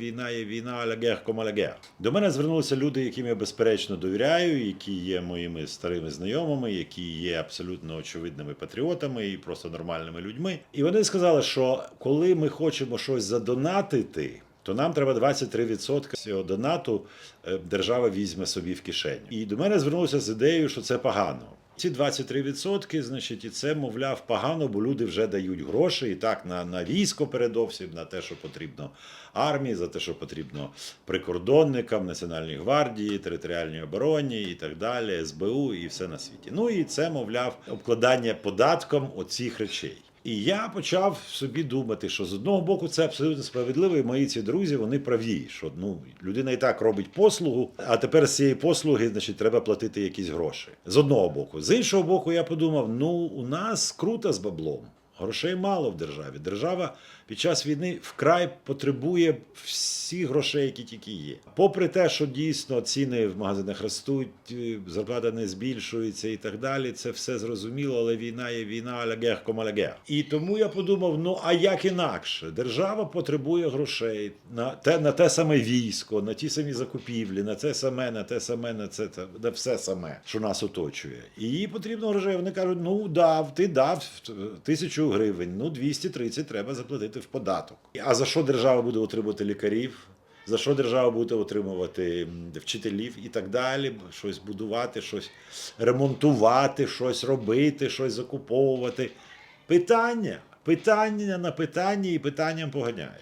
Війна є війна алягех комалягех. До мене звернулися люди, яким я безперечно довіряю, які є моїми старими знайомими, які є абсолютно очевидними патріотами і просто нормальними людьми. І вони сказали, що коли ми хочемо щось задонатити. То нам треба 23% цього донату е, держава візьме собі в кишеню. І до мене звернулися з ідеєю, що це погано. Ці 23%, значить, і це, мовляв, погано, бо люди вже дають гроші і так на, на військо передовсім, на те, що потрібно армії, за те, що потрібно прикордонникам, Національній гвардії, територіальній обороні і так далі, СБУ і все на світі. Ну і це, мовляв, обкладання податком оцих речей. І я почав собі думати, що з одного боку це абсолютно справедливо, і мої ці друзі вони праві, що ну людина і так робить послугу, а тепер з цієї послуги, значить, треба платити якісь гроші. З одного боку. З іншого боку, я подумав: ну у нас круто з баблом. Грошей мало в державі. Держава під час війни вкрай потребує всіх грошей, які тільки є. Попри те, що дійсно ціни в магазинах ростуть, е, зарплата не збільшується і так далі. Це все зрозуміло, але війна є війна алягех комалягех. І тому я подумав: ну а як інакше? Держава потребує грошей на те, на те саме військо, на ті самі закупівлі, на це саме, на те саме, на це на все саме, що нас оточує. І їй потрібно грошей. Вони кажуть: ну дав, ти дав тисячу гривень, ну 230 треба заплатити в податок. А за що держава буде отримувати лікарів? За що держава буде отримувати вчителів і так далі, щось будувати, щось ремонтувати, щось робити, щось закуповувати. Питання, питання на питання і питанням поганяє.